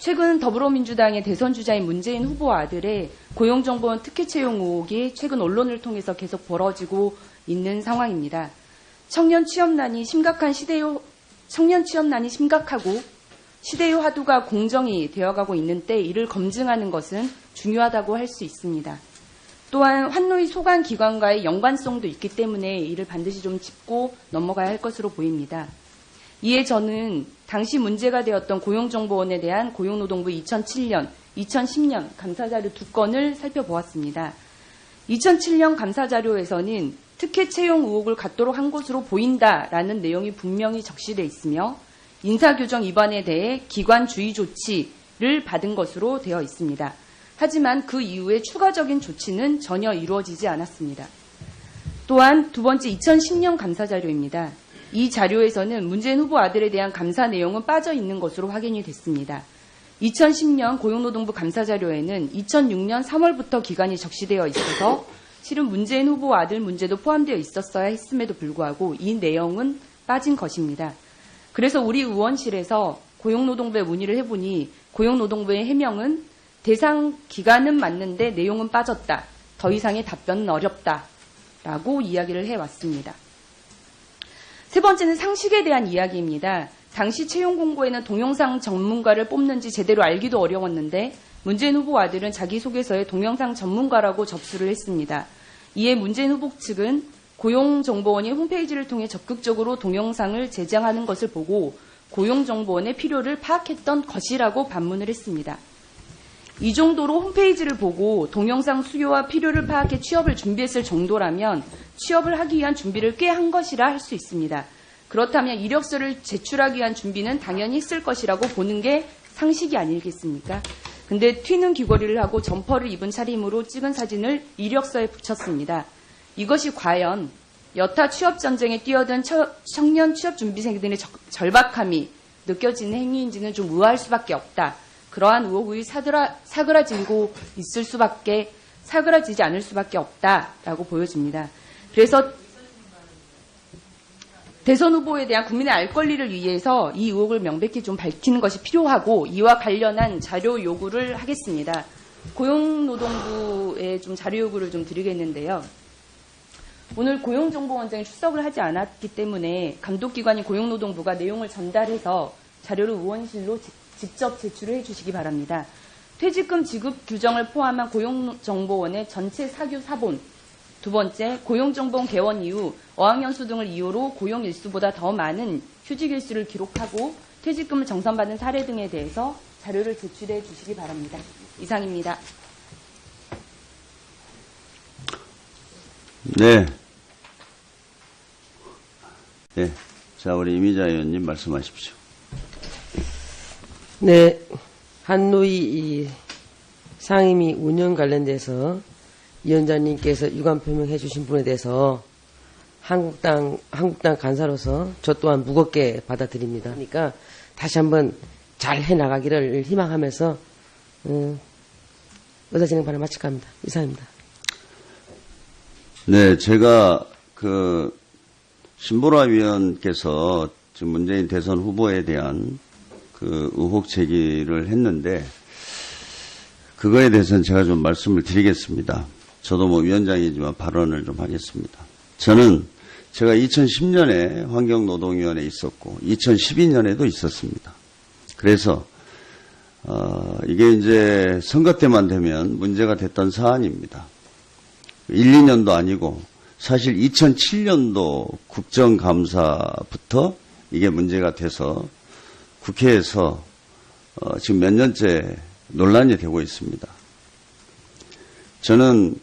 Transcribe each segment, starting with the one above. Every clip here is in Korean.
최근 더불어민주당의 대선 주자인 문재인 후보 아들의 고용정보원 특혜 채용 의혹이 최근 언론을 통해서 계속 벌어지고 있는 상황입니다. 청년 취업난이 심각한 시대요, 청년 취업난이 심각하고 시대의 화두가 공정이 되어가고 있는 때 이를 검증하는 것은 중요하다고 할 수 있습니다. 또한 환노위 소관 기관과의 연관성도 있기 때문에 이를 반드시 좀 짚고 넘어가야 할 것으로 보입니다. 이에 저는 당시 문제가 되었던 고용정보원에 대한 고용노동부 2007년, 2010년 감사자료 두 건을 살펴보았습니다. 2007년 감사자료에서는 특혜 채용 의혹을 갖도록 한 것으로 보인다라는 내용이 분명히 적시돼 있으며 인사교정 위반에 대해 기관 주의 조치를 받은 것으로 되어 있습니다. 하지만 그 이후에 추가적인 조치는 전혀 이루어지지 않았습니다. 또한 두 번째 2010년 감사 자료입니다. 이 자료에서는 문재인 후보 아들에 대한 감사 내용은 빠져 있는 것으로 확인이 됐습니다. 2010년 고용노동부 감사 자료에는 2006년 3월부터 기간이 적시되어 있어서 실은 문재인 후보 아들 문제도 포함되어 있었어야 했음에도 불구하고 이 내용은 빠진 것입니다. 그래서 우리 의원실에서 고용노동부에 문의를 해보니 고용노동부의 해명은 대상 기간은 맞는데 내용은 빠졌다. 더 이상의 답변은 어렵다. 라고 이야기를 해왔습니다. 세 번째는 상식에 대한 이야기입니다. 당시 채용 공고에는 동영상 전문가를 뽑는지 제대로 알기도 어려웠는데 문재인 후보 아들은 자기소개서에 동영상 전문가라고 접수를 했습니다. 이에 문재인 후보 측은 고용정보원이 홈페이지를 통해 적극적으로 동영상을 제작하는 것을 보고 고용정보원의 필요를 파악했던 것이라고 반문을 했습니다. 이 정도로 홈페이지를 보고 동영상 수요와 필요를 파악해 취업을 준비했을 정도라면 취업을 하기 위한 준비를 꽤 한 것이라 할 수 있습니다. 그렇다면 이력서를 제출하기 위한 준비는 당연히 했을 것이라고 보는 게 상식이 아니겠습니까? 근데 튀는 귀걸이를 하고 점퍼를 입은 차림으로 찍은 사진을 이력서에 붙였습니다. 이것이 과연 여타 취업 전쟁에 뛰어든 처- 청년 취업 준비생들의 적- 절박함이 느껴지는 행위인지는 좀 의아할 수밖에 없다. 그러한 의혹이 사그라, 사그라지고 있을 수밖에 사그라지지 않을 수밖에 없다라고 보여집니다. 그래서 대선 후보에 대한 국민의 알 권리를 위해서 이 의혹을 명백히 좀 밝히는 것이 필요하고 이와 관련한 자료 요구를 하겠습니다. 고용노동부에 좀 자료 요구를 좀 드리겠는데요. 오늘 고용정보원장이 출석을 하지 않았기 때문에 감독기관인 고용노동부가 내용을 전달해서 자료를 의원실로 지- 직접 제출을 해주시기 바랍니다. 퇴직금 지급 규정을 포함한 고용정보원의 전체 사규 사본, 두 번째, 고용정보원 개원 이후 어학연수 등을 이유로 고용 일수보다 더 많은 휴직 일수를 기록하고 퇴직금을 정산받은 사례 등에 대해서 자료를 제출해 주시기 바랍니다. 이상입니다. 네. 네. 자, 우리 이미자 의원님 말씀하십시오. 네, 한노이 이 상임위 운영 관련돼서 위원장님께서 유감 표명해 주신 분에 대해서 한국당 한국당 간사로서 저 또한 무겁게 받아들입니다. 그러니까 다시 한번 잘 해나가기를 희망하면서 음, 의사진행반을 마칠까 합니다. 이상입니다. 네, 제가 그 신보라 위원께서 지금 문재인 대선 후보에 대한 그 의혹 제기를 했는데 그거에 대해서는 제가 좀 말씀을 드리겠습니다. 저도 뭐 위원장이지만 발언을 좀 하겠습니다. 저는 제가 2010년에 환경노동위원회에 있었고 2012년에도 있었습니다. 그래서 어, 이게 이제 선거 때만 되면 문제가 됐던 사안입니다. 1, 2년도 아니고 사실 2007년도 국정감사부터 이게 문제가 돼서 국회에서 어, 지금 몇 년째 논란이 되고 있습니다. 저는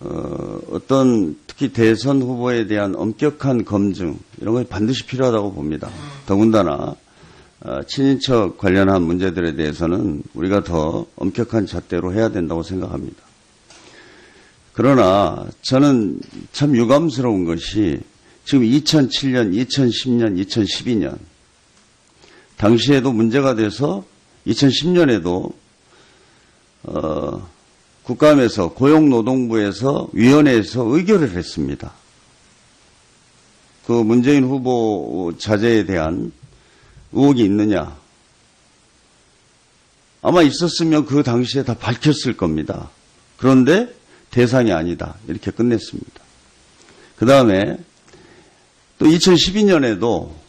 어, 어떤 특히 대선 후보에 대한 엄격한 검증 이런 것이 반드시 필요하다고 봅니다. 더군다나 어, 친인척 관련한 문제들에 대해서는 우리가 더 엄격한 잣대로 해야 된다고 생각합니다. 그러나 저는 참 유감스러운 것이 지금 2007년, 2010년, 2012년 당시에도 문제가 돼서 2010년에도 어, 국감에서 고용노동부에서 위원회에서 의결을 했습니다. 그 문재인 후보 자제에 대한 의혹이 있느냐? 아마 있었으면 그 당시에 다 밝혔을 겁니다. 그런데 대상이 아니다. 이렇게 끝냈습니다. 그 다음에 또 2012년에도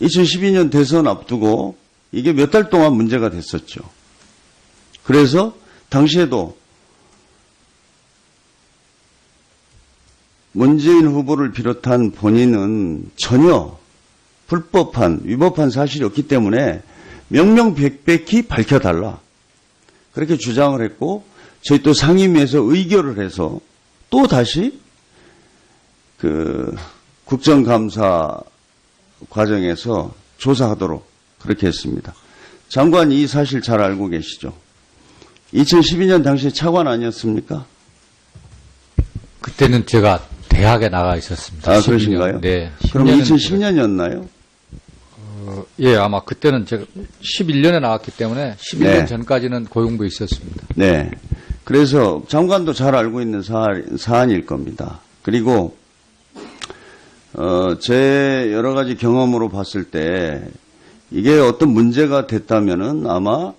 2012년 대선 앞두고 이게 몇 달 동안 문제가 됐었죠. 그래서 당시에도 문재인 후보를 비롯한 본인은 전혀 불법한, 위법한 사실이 없기 때문에 명명백백히 밝혀달라. 그렇게 주장을 했고, 저희 또 상임위에서 의결을 해서 또 다시 그 국정감사 과정에서 조사하도록 그렇게 했습니다. 장관 이 사실 잘 알고 계시죠? 2012년 당시 차관 아니었습니까? 그때는 제가 대학에 나가 있었습니다. 아, 12년. 그러신가요? 네. 그럼 10년은 2010년이었나요? 제가- 예, 아마 그때는 제가 11년에 나왔기 때문에 11년 네. 전까지는 고용부에 있었습니다. 네. 그래서 장관도 잘 알고 있는 사안, 사안일 겁니다. 그리고 어, 제 여러 가지 경험으로 봤을 때 이게 어떤 문제가 됐다면은 아마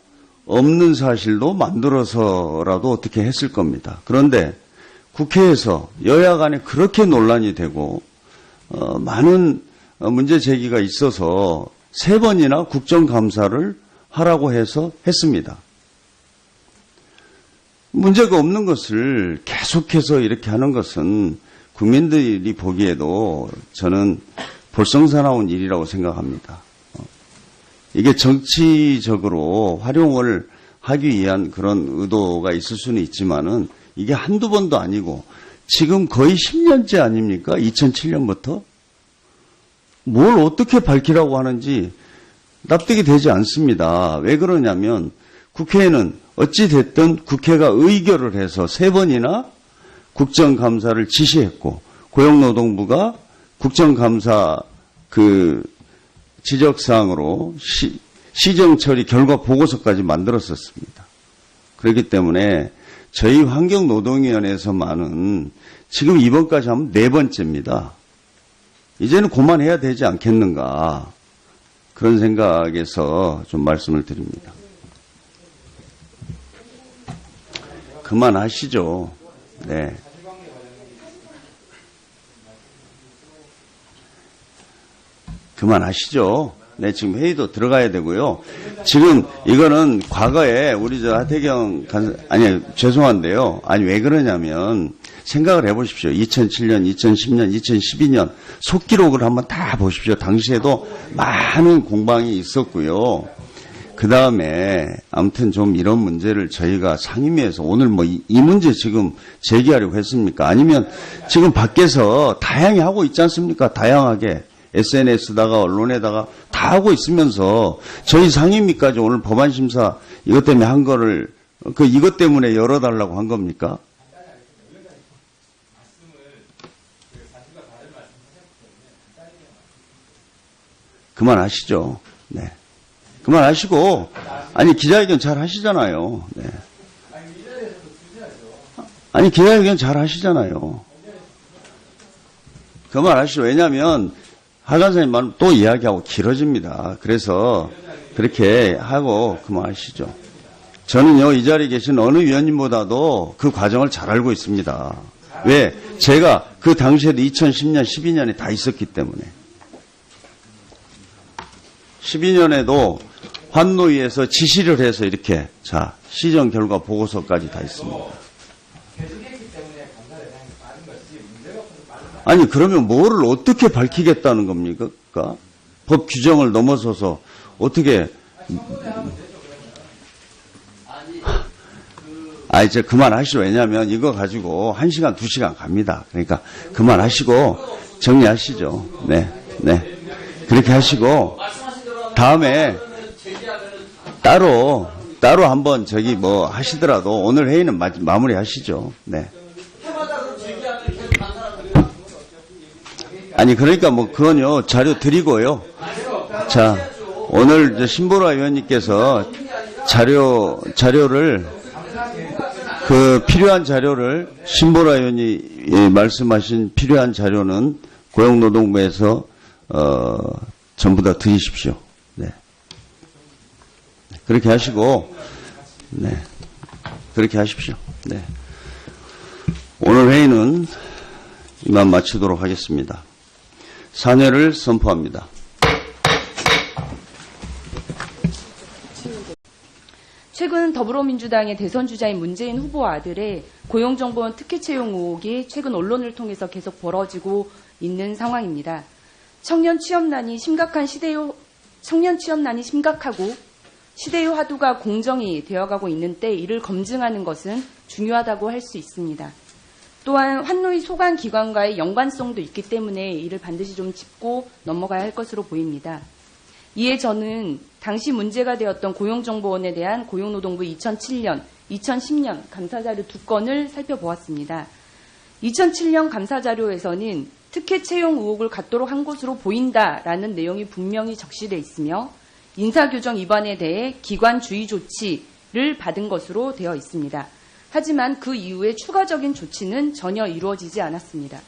없는 사실도 만들어서라도 어떻게 했을 겁니다. 그런데 국회에서 여야 간에 그렇게 논란이 되고 어, 많은 어, 문제 제기가 있어서 세 번이나 국정감사를 하라고 해서 했습니다. 문제가 없는 것을 계속해서 이렇게 하는 것은 국민들이 보기에도 저는 볼썽사나운 일이라고 생각합니다. 어, 이게 정치적으로 활용을 하기 위한 그런 의도가 있을 수는 있지만은 이게 한두 번도 아니고 지금 거의 10년째 아닙니까? 2007년부터? 뭘 어떻게 밝히라고 하는지 납득이 되지 않습니다. 왜 그러냐면 국회에는 어찌됐든 국회가 의결을 해서 세 번이나 국정감사를 지시했고 고용노동부가 국정감사 그 지적사항으로 시, 시정 처리 결과 보고서까지 만들었었습니다. 그렇기 때문에 저희 환경노동위원회에서만은 지금 이번까지 하면 네 번째입니다. 이제는 그만해야 되지 않겠는가 그런 생각에서 좀 말씀을 드립니다. 그만하시죠. 네. 그만하시죠. 네, 지금 회의도 들어가야 되고요. 지금 이거는 과거에 우리 저 하태경 간, 아니, 죄송한데요. 아니, 왜 그러냐면 생각을 해 보십시오. 2007년, 2010년, 2012년 속기록을 한번 다 보십시오. 당시에도 많은 공방이 있었고요. 그 다음에 아무튼 좀 이런 문제를 저희가 상임위에서 오늘 뭐이 문제 지금 제기하려고 했습니까? 아니면 지금 밖에서 다양히 하고 있지 않습니까? 다양하게 SNS다가 언론에다가 다 하고 있으면서 저희 상임위까지 오늘 법안 심사 이것 때문에 한 거를 그 이것 때문에 열어달라고 한 겁니까? 그만하시죠. 네. 그만하시고 아니 기자회견 잘 하시잖아요. 네. 아니 기자회견 잘 하시잖아요. 그만하시죠. 왜냐하면 하관사님 말또 이야기하고 길어집니다. 그래서 그렇게 하고 그만하시죠. 저는요 이 자리에 계신 어느 위원님보다도 그 과정을 잘 알고 있습니다. 왜? 제가 그 당시에도 2010년, 12년에 다 있었기 때문에. 12년에도 환노위에서 지시를 해서 이렇게 자 시정 결과 보고서까지 다 있습니다. 아니 그러면 뭐를 어떻게 밝히겠다는 겁니까? 법 규정을 넘어서서 어떻게 아 이제 그만하시죠. 왜냐하면 이거 가지고 한 시간 두 시간 갑니다. 그러니까 그만하시고 정리하시죠. 네, 네 그렇게 하시고 다음에 따로 따로 한번 저기 뭐 하시더라도 오늘 회의는 마, 마무리 하시죠. 네. 아니 그러니까 뭐 그건요 자료 드리고요. 자 오늘 신보라 의원님께서 자료 자료를 그 필요한 자료를 신보라 의원이 예, 말씀하신 필요한 자료는 고용노동부에서 어 전부 다 드리십시오. 네. 그렇게 하시고, 네. 그렇게 하십시오. 네. 오늘 회의는 이만 마치도록 하겠습니다. 사퇴를 선포합니다. 최근 더불어민주당의 대선 주자인 문재인 후보 아들의 고용정보원 특혜 채용 의혹이 최근 언론을 통해서 계속 벌어지고 있는 상황입니다. 청년 취업난이 심각한 시대요, 청년 취업난이 심각하고 시대의 화두가 공정이 되어가고 있는 때 이를 검증하는 것은 중요하다고 할 수 있습니다. 또한 환노위 소관 기관과의 연관성도 있기 때문에 이를 반드시 좀 짚고 넘어가야 할 것으로 보입니다. 이에 저는 당시 문제가 되었던 고용정보원에 대한 고용노동부 2007년, 2010년 감사자료 두 건을 살펴보았습니다. 2007년 감사자료에서는 특혜 채용 의혹을 갖도록 한 것으로 보인다라는 내용이 분명히 적시되어 있으며 인사규정 위반에 대해 기관 주의 조치를 받은 것으로 되어 있습니다. 하지만 그 이후에 추가적인 조치는 전혀 이루어지지 않았습니다.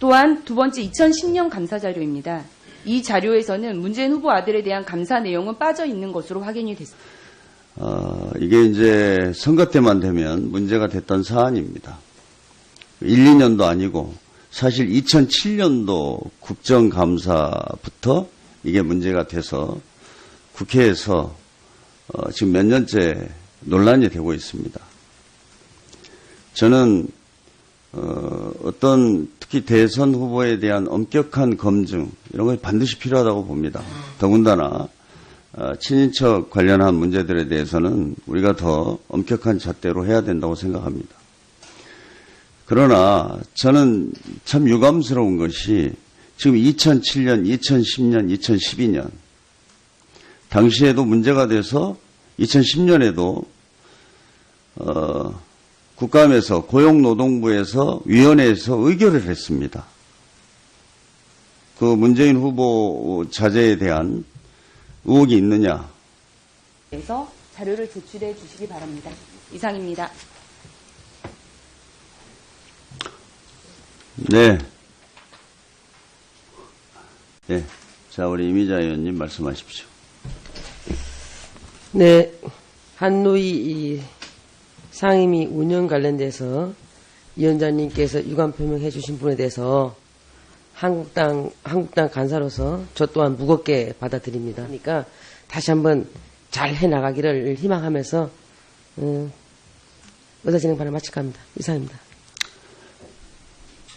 또한 두 번째 2010년 감사 자료입니다. 이 자료에서는 문재인 후보 아들에 대한 감사 내용은 빠져 있는 것으로 확인이 됐습니다. 어, 이게 이제 선거 때만 되면 문제가 됐던 사안입니다. 1, 2년도 아니고 사실 2007년도 국정감사부터 이게 문제가 돼서 국회에서 어, 지금 몇 년째 논란이 되고 있습니다. 저는 어, 어떤 특히 대선 후보에 대한 엄격한 검증 이런 것이 반드시 필요하다고 봅니다. 더군다나 어, 친인척 관련한 문제들에 대해서는 우리가 더 엄격한 잣대로 해야 된다고 생각합니다. 그러나 저는 참 유감스러운 것이 지금 2007년, 2010년, 2012년 당시에도 문제가 돼서 2010년에도 어, 국감에서 고용노동부에서 위원회에서 의결을 했습니다. 그 문재인 후보 자제에 대한 의혹이 있느냐? 그래서 자료를 제출해 주시기 바랍니다. 이상입니다. 네. 네. 자, 우리 이미자 의원님 말씀하십시오. 네, 한노이 이 상임위 운영 관련돼서 위원장님께서 유감 표명해 주신 분에 대해서 한국당 한국당 간사로서 저 또한 무겁게 받아들입니다. 그러니까 다시 한번 잘 해 나가기를 희망하면서 음, 의사진행 발언 마칠까 합니다. 이상입니다.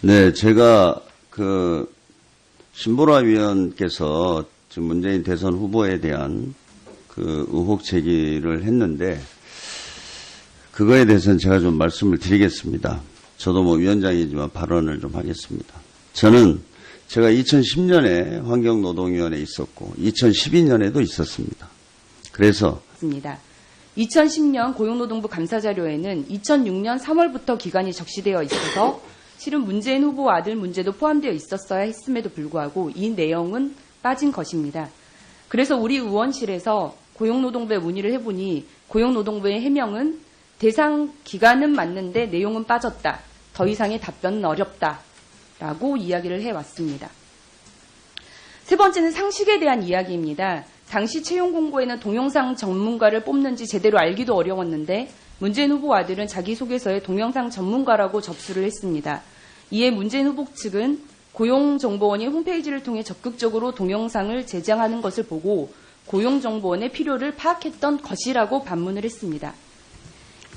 네, 제가 그 신보라 위원께서 지금 문재인 대선 후보에 대한 그 의혹 제기를 했는데 그거에 대해서는 제가 좀 말씀을 드리겠습니다. 저도 뭐 위원장이지만 발언을 좀 하겠습니다. 저는 제가 2010년에 환경노동위원회에 있었고 2012년에도 있었습니다. 그래서 있습니다. 2010년 고용노동부 감사자료에는 2006년 3월부터 기간이 적시되어 있어서 실은 문재인 후보 아들 문제도 포함되어 있었어야 했음에도 불구하고 이 내용은 빠진 것입니다. 그래서 우리 의원실에서 고용노동부에 문의를 해보니 고용노동부의 해명은 대상 기간은 맞는데 내용은 빠졌다. 더 이상의 답변은 어렵다. 라고 이야기를 해왔습니다. 세 번째는 상식에 대한 이야기입니다. 당시 채용 공고에는 동영상 전문가를 뽑는지 제대로 알기도 어려웠는데 문재인 후보 아들은 자기소개서에 동영상 전문가라고 접수를 했습니다. 이에 문재인 후보 측은 고용정보원이 홈페이지를 통해 적극적으로 동영상을 제작하는 것을 보고 고용정보원의 필요를 파악했던 것이라고 반문을 했습니다.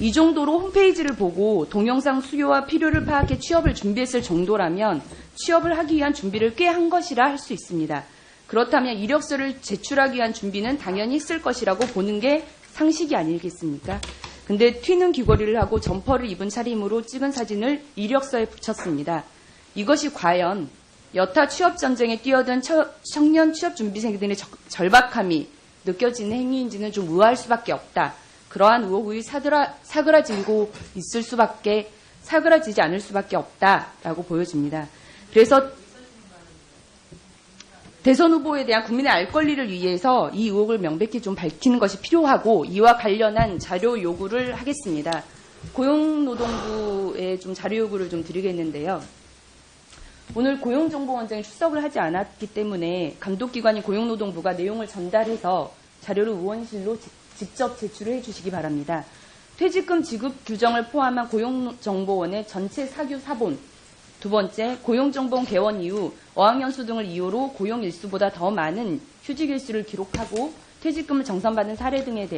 이 정도로 홈페이지를 보고 동영상 수요와 필요를 파악해 취업을 준비했을 정도라면 취업을 하기 위한 준비를 꽤 한 것이라 할 수 있습니다. 그렇다면 이력서를 제출하기 위한 준비는 당연히 했을 것이라고 보는 게 상식이 아니겠습니까? 근데 튀는 귀걸이를 하고 점퍼를 입은 차림으로 찍은 사진을 이력서에 붙였습니다. 이것이 과연 여타 취업 전쟁에 뛰어든 처- 청년 취업 준비생들의 적- 절박함이 느껴지는 행위인지는 좀 의아할 수밖에 없다. 그러한 의혹이 사그라, 사그라지고 있을 수밖에 사그라지지 않을 수밖에 없다라고 보여집니다. 그래서 대선 후보에 대한 국민의 알 권리를 위해서 이 의혹을 명백히 좀 밝히는 것이 필요하고 이와 관련한 자료 요구를 하겠습니다. 고용노동부에 좀 자료 요구를 좀 드리겠는데요. 오늘 고용정보원장이 출석을 하지 않았기 때문에 감독기관인 고용노동부가 내용을 전달해서 자료를 의원실로 지- 직접 제출을 해주시기 바랍니다. 퇴직금 지급 규정을 포함한 고용정보원의 전체 사규 사본, 두 번째, 고용정보원 개원 이후 어학연수 등을 이유로 고용 일수보다 더 많은 휴직 일수를 기록하고 퇴직금을 정산받은 사례 등에 대해